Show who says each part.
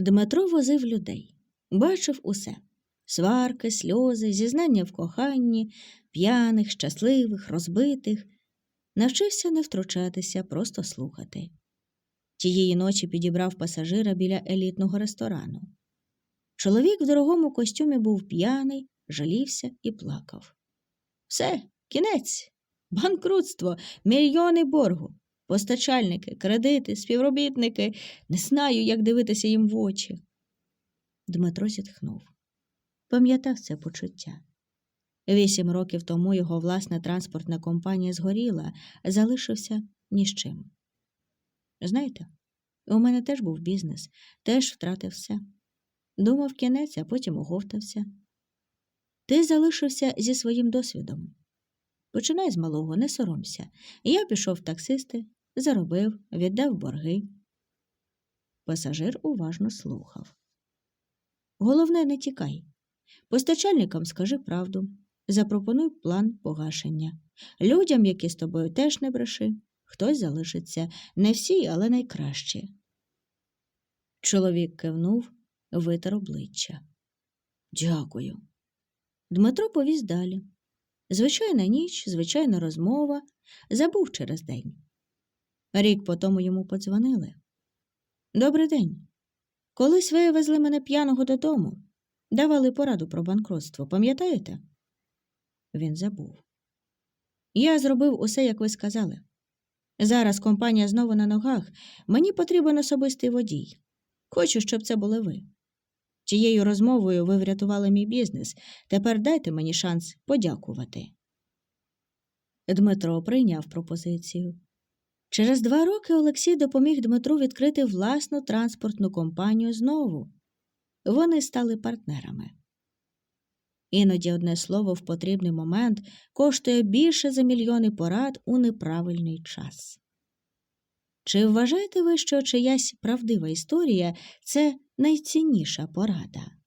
Speaker 1: Дмитро возив людей, бачив усе сварки, сльози, зізнання в коханні, п'яних, щасливих, розбитих. Навчився не втручатися, просто слухати. Тієї ночі підібрав пасажира біля елітного ресторану. Чоловік в дорогому костюмі був п'яний, жалівся і плакав. Все, кінець, банкрутство, мільйони боргу, постачальники, кредити, співробітники. Не знаю, як дивитися їм в очі. Дмитро зітхнув. Пам'ятав це почуття. Вісім років тому його власна транспортна компанія згоріла, залишився ні з чим. Знаєте, у мене теж був бізнес, теж втратив все. Думав кінець, а потім оговтався. Ти залишився зі своїм досвідом. Починай з малого, не соромся. Я пішов в таксисти, заробив, віддав борги. Пасажир уважно слухав. Головне, не тікай. Постачальникам скажи правду, запропонуй план погашення. Людям, які з тобою теж не бреши, хтось залишиться, не всі, але найкращі. Чоловік кивнув, витер обличчя. Дякую. Дмитро повіз далі. Звичайна ніч, звичайна розмова, забув через день. Рік по тому йому подзвонили. Добрий день. Колись ви везли мене п'яного додому, давали пораду про банкротство, пам'ятаєте? Він забув. Я зробив усе, як ви сказали. Зараз компанія знову на ногах. Мені потрібен особистий водій. Хочу, щоб це були ви. Тією розмовою ви врятували мій бізнес. Тепер дайте мені шанс подякувати. Дмитро прийняв пропозицію. Через два роки Олексій допоміг Дмитру відкрити власну транспортну компанію знову. Вони стали партнерами. Іноді одне слово в потрібний момент коштує більше за мільйони порад у неправильний час. Чи вважаєте ви, що чиясь правдива історія це найцінніша порада?